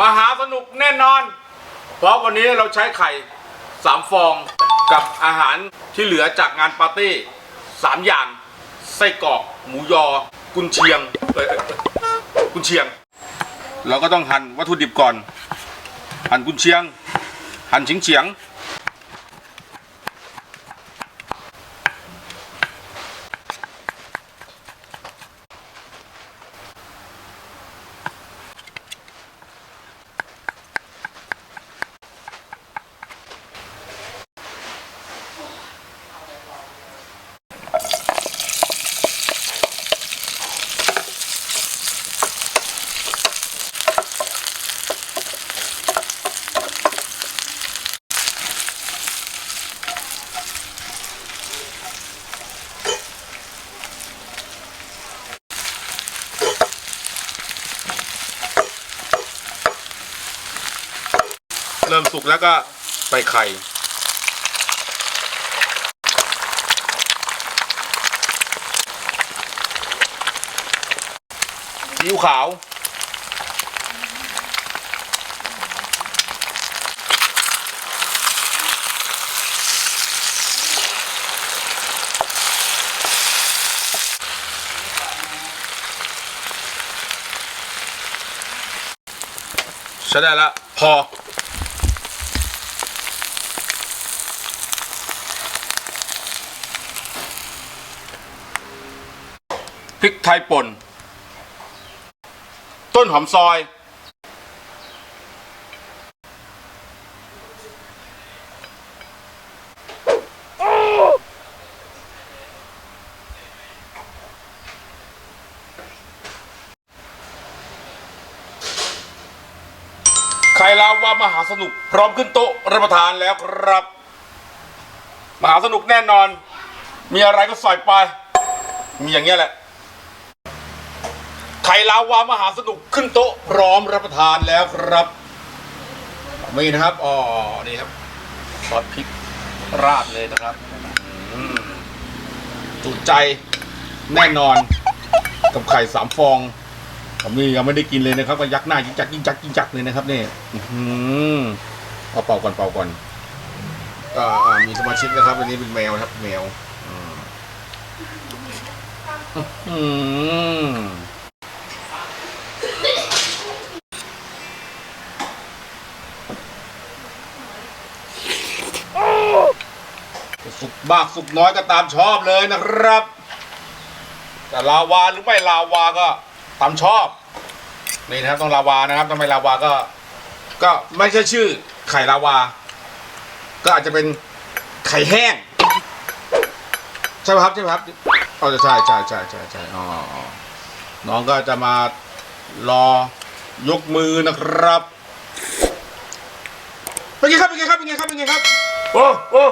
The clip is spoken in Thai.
มหาสนุกแน่นอน เพราะวันนี้เราใช้ไข่สามฟองกับอาหารที่เหลือจากงานปาร์ตี้สามอย่างไส้กรอก หมูยอ กุนเชียงเอ้ยเอ้ยกุนเชียง เราก็ต้องหั่นวัตถุดิบก่อน หั่นกุนเชียง หั่นชิงเฉียง เริ่มสุกแล้วก็ใส่ไข่ซีอิ๊วขาว ใช้ได้แล้วพอ ริกไทยป่น ต้นหอมซอยไข่ลาวามหาสนุกพร้อมขึ้นโต๊ะรับประทานแล้วครับ มหาสนุกแน่นอน มีอะไรก็ใส่ไป มีอย่างเงี้ยแหละ ไข่ลาวามหาสนุกขึ้นโต๊ะพร้อมรับประทานแล้วครับมีนะครับอ๋อนี่ครับซอสพริกราดเลยนะครับจุใจแน่นอน กับไข่สามฟองผมนี่ยังไม่ได้กินเลยนะครับก็ยักหน้ายิ่งจักยิ่งจักยิ่งจักเลยนะครับนี่อื้อหือเอาเป่าก่อนเป่าก่อนอ่ามีสมาชิกนะครับอันนี้เป็นแมวครับ แมว อืม สุกมากสุกน้อยก็ตามชอบเลยนะครับ แต่ลาวาหรือไม่ลาวาก็ตามชอบนี่นะครับต้องลาวานะครับทำไมลาวาก็ ก็ไม่ใช่ชื่อไข่ลาวา ก็อาจจะเป็นไข่แห้งใช่ไหมครับใช่ไหมครับอ๋อใช่ใช่ใช่ใช่ใช่อ๋ออ๋อน้องก็จะมารอยกมือนะครับเป็นไงครับเป็นไงครับเป็นไงครับเป็นไงครับโอ้โอ้